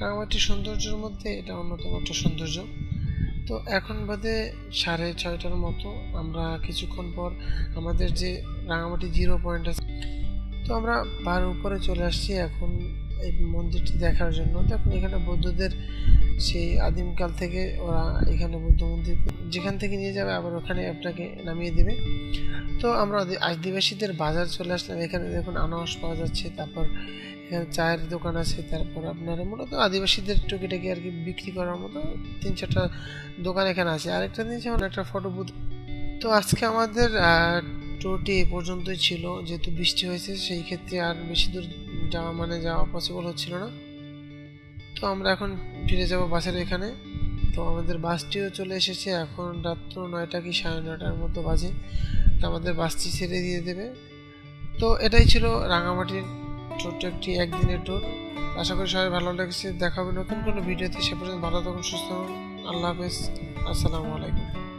রাঙামাটির সৌন্দর্যের মধ্যে এটা অন্যতম একটা সৌন্দর্য। তো এখন বাদে সাড়ে ছয়টার মতো আমরা কিছুক্ষণ পর আমাদের যে রাঙামাটি জিরো পয়েন্ট আছে, তো আমরা বার উপরে চলে আসছি এখন এই মন্দিরটি দেখার জন্য। দেখুন, এখানে বৌদ্ধদের সেই আদিমকাল থেকে ওরা এখানে বৌদ্ধ মন্দির যেখান থেকে নিয়ে যাবে, আবার ওখানে আপনাকে নামিয়ে দেবে। তো আমরা আদিবাসীদের বাজার চলে আসলাম। এখানে দেখুন আনারস পাওয়া যাচ্ছে, তারপর এখানে চায়ের দোকান আছে, তারপর আপনার মূলত আদিবাসীদের টুকিটাকি আর কি বিক্রি করার মতো তিন চারটা দোকান এখানে আছে। আরেকটা জিনিস, যেমন একটা ফটো বুথ তো আজকে আমাদের ট্যুরটি এ পর্যন্তই ছিল। যেহেতু বৃষ্টি হয়েছে, সেই ক্ষেত্রে আর বেশি দূর যাওয়া মানে যাওয়া পসিবল হচ্ছিল না। তো আমরা এখন ফিরে যাব বাসের এখানে। তো আমাদের বাসটিও চলে এসেছে, এখন রাত্র নয়টা কি সাড়ে নয়টার মতো বাজে। তো আমাদের বাসটি ছেড়ে দিয়ে দেবে। তো এটাই ছিল রাঙামাটির ছোট্ট একটি একদিনের ট্যুর আশা করি সবাই ভালো লেগেছে। দেখাবে নতুন কোনো ভিডিওতে। সে পর্যন্ত ভালো থাকুন, সুস্থ হন আল্লাহ হাফেজ। আসসালামু আলাইকুম।